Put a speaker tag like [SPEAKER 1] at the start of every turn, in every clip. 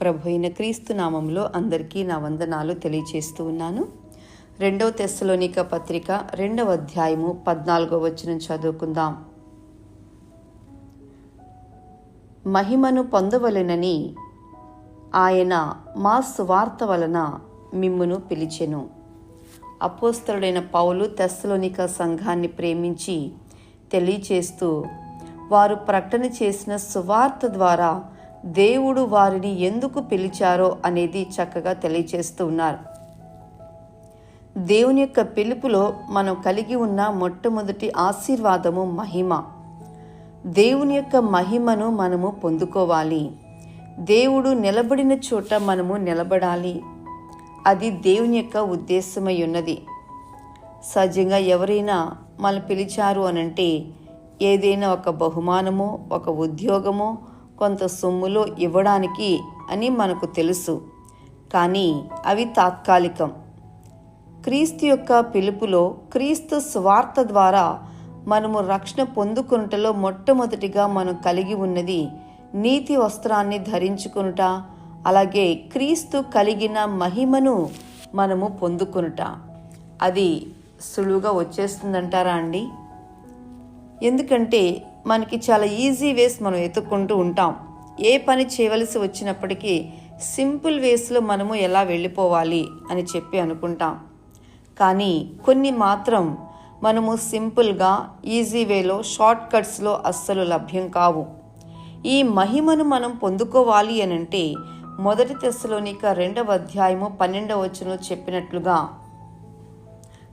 [SPEAKER 1] ప్రభు అయిన క్రీస్తు నామంలో అందరికీ నా వందనాలు తెలియచేస్తూ ఉన్నాను. రెండవ తెస్సలోనిక పత్రిక రెండవ అధ్యాయము పద్నాలుగో వచనం చదువుకుందాం. మహిమను పొందవలెనని ఆయన మా సువార్త వలన మిమ్మును పిలిచెను. అపోస్తరుడైన పౌలు తెస్సలోనిక సంఘాన్ని ప్రేమించి తెలియచేస్తూ వారు ప్రకటన చేసిన సువార్త ద్వారా దేవుడు వారిని ఎందుకు పిలిచారో అనేది చక్కగా తెలియచేస్తూ ఉన్నారు. దేవుని యొక్క పిలుపులో మనం కలిగి ఉన్న మొట్టమొదటి ఆశీర్వాదము మహిమ. దేవుని యొక్క మహిమను మనము పొందుకోవాలి. దేవుడు నిలబడిన చోట మనము నిలబడాలి. అది దేవుని యొక్క ఉద్దేశమై ఉన్నది. సహజంగా ఎవరైనా మనం పిలిచారు అనంటే ఏదైనా ఒక బహుమానమో ఒక ఉద్యోగమో కొంత సొమ్ములో ఇవ్వడానికి అని మనకు తెలుసు. కానీ అవి తాత్కాలికం. క్రీస్తు యొక్క పిలుపులో క్రీస్తు స్వార్థ ద్వారా మనము రక్షణ పొందుకునుటలో మొట్టమొదటిగా మనం కలిగి ఉన్నది నీతి వస్త్రాన్ని ధరించుకొనుట అలాగే క్రీస్తు కలిగిన మహిమను మనము పొందుకునుట. అది సులువుగా వచ్చేస్తుందంటారా అండి? ఎందుకంటే మనకి చాలా ఈజీ వేస్ మనం ఎత్తుక్కుంటూ ఉంటాం. ఏ పని చేయవలసి వచ్చినప్పటికీ సింపుల్ వేస్లో మనము ఎలా వెళ్ళిపోవాలి అని చెప్పి అనుకుంటాం. కానీ కొన్ని మాత్రం మనము సింపుల్గా ఈజీ వేలో షార్ట్ కట్స్లో అస్సలు లభ్యం కావు. ఈ మహిమను మనం పొందుకోవాలి అనంటే మొదటి తెశలోనిక రెండవ అధ్యాయము పన్నెండవ వచనం చెప్పినట్లుగా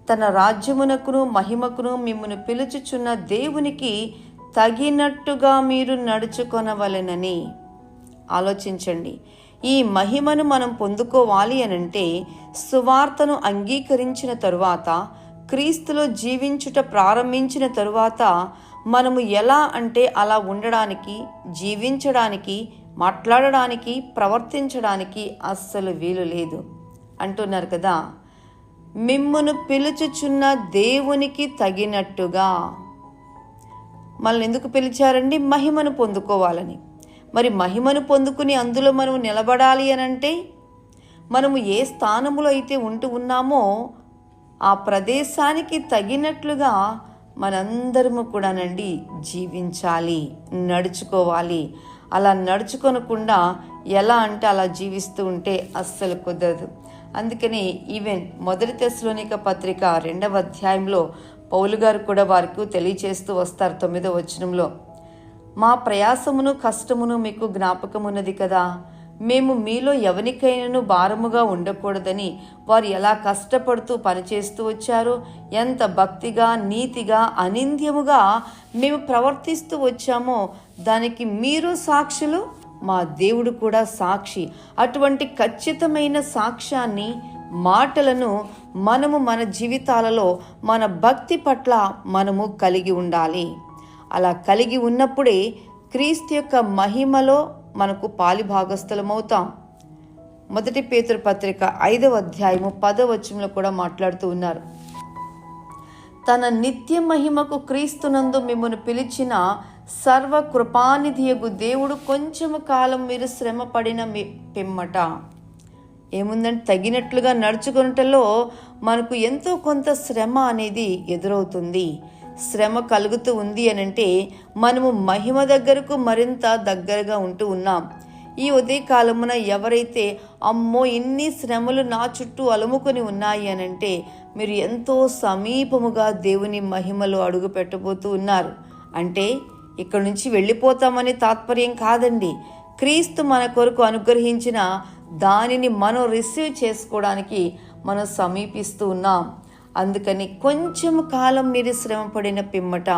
[SPEAKER 1] తన రాజ్యమునకును మహిమకును మిమ్మను పిలుచుచున్న దేవునికి తగినట్టుగా మీరు నడుచుకొనవలెనని ఆలోచించండి. ఈ మహిమను మనం పొందుకోవాలి అనంటే సువార్తను అంగీకరించిన తరువాత క్రీస్తులో జీవించుట ప్రారంభించిన తరువాత మనము ఎలా అంటే అలా ఉండడానికి జీవించడానికి మాట్లాడడానికి ప్రవర్తించడానికి అస్సలు వీలు లేదు. అంటున్నారు కదా మిమ్మును పిలుచుచున్న దేవునికి తగినట్టుగా. మనల్ని ఎందుకు పిలిచారండి? మహిమను పొందుకోవాలని. మరి మహిమను పొందుకుని అందులో మనం నిలబడాలి అని అంటే మనము ఏ స్థానములో అయితే ఉంటూ ఉన్నామో ఆ ప్రదేశానికి తగినట్లుగా మనందరము కూడానండి జీవించాలి నడుచుకోవాలి. అలా నడుచుకొనకుండా ఎలా అంటే అలా జీవిస్తూ ఉంటే అస్సలు కుదరదు. అందుకని ఈవెన్ మొదటి తెశలోనిక పత్రిక రెండవ అధ్యాయంలో పౌలు గారు కూడా వారికి తెలియచేస్తూ వస్తారు తొమ్మిదో వచనంలో. మా ప్రయాసమును కష్టమును మీకు జ్ఞాపకమున్నది కదా. మేము మీలో ఎవరికైనాను భారముగా ఉండకూడదని వారు ఎలా కష్టపడుతూ పనిచేస్తూ వచ్చారో ఎంత భక్తిగా నీతిగా అనింద్యముగా మేము ప్రవర్తిస్తూ వచ్చామో దానికి మీరు సాక్షులు మా దేవుడు కూడా సాక్షి. అటువంటి ఖచ్చితమైన సాక్ష్యాన్ని మాటలను మనము మన జీవితాలలో మన భక్తి పట్ల మనము కలిగి ఉండాలి. అలా కలిగి ఉన్నప్పుడే క్రీస్తు యొక్క మహిమలో మనకు పాలిభాగస్థలమవుతాం. మొదటి పేతురు పత్రిక ఐదవ అధ్యాయము పదవచనంలో కూడా మాట్లాడుతూ ఉన్నారు. తన నిత్య మహిమకు క్రీస్తునందు మిమ్మల్ని పిలిచిన సర్వ కృపానిధియగు దేవుడు కొంచెము కాలం మీరు శ్రమ పడిన పిమ్మట. ఏముందంటే తగినట్లుగా నడుచుకున్నటలో మనకు ఎంతో కొంత శ్రమ అనేది ఎదురవుతుంది. శ్రమ కలుగుతూ ఉంది అని అంటే మనము మహిమ దగ్గరకు మరింత దగ్గరగా ఉంటూ ఉన్నాం. ఈ ఉదయ కాలమున ఎవరైతే అమ్మో ఇన్ని శ్రమలు నా చుట్టూ అలుముకొని ఉన్నాయి అని అంటే మీరు ఎంతో సమీపముగా దేవుని మహిమలో అడుగు పెట్టబోతూ ఉన్నారు. అంటే ఇక్కడ నుంచి వెళ్ళిపోతామని తాత్పర్యం కాదండి. క్రీస్తు మన కొరకు అనుగ్రహించిన దానిని మనం రిసీవ్ చేసుకోవడానికి మనం సమీపిస్తూ ఉన్నాం. అందుకని కొంచెం కాలం మీరు శ్రమపడిన పిమ్మట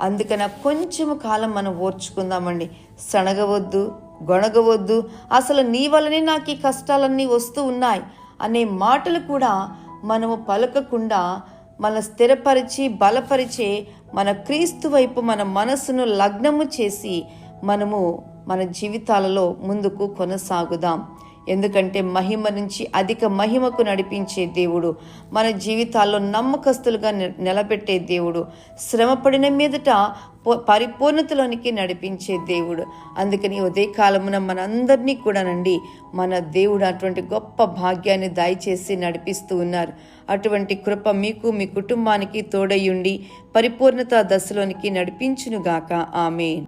[SPEAKER 1] అందుకని కొంచెం కాలం మనం ఓర్చుకుందామండి. సనగవద్దు గొణగవద్దు అసలు నీ వల్లనే నాకు ఈ కష్టాలన్నీ వస్తూ ఉన్నాయి అనే మాటలు కూడా మనము పలకకుండా మన స్థిరపరిచి బలపరిచే మన క్రీస్తు వైపు మన మనసును లగ్నము చేసి మనము మన జీవితాలలో ముందుకు కొనసాగుదాం. ఎందుకంటే మహిమ నుంచి అధిక మహిమకు నడిపించే దేవుడు మన జీవితాల్లో నమ్మకస్తులుగా నిలబెట్టే దేవుడు శ్రమపడిన మీదట పరిపూర్ణతలోనికి నడిపించే దేవుడు. అందుకని ఉదయ కాలమున మనందరినీ కూడానండి మన దేవుడు అటువంటి గొప్ప భాగ్యాన్ని దయచేసి నడిపిస్తూ ఉన్నారు. అటువంటి కృప మీకు మీ కుటుంబానికి తోడయుండి పరిపూర్ణత దశలోనికి నడిపించునుగాక. ఆమె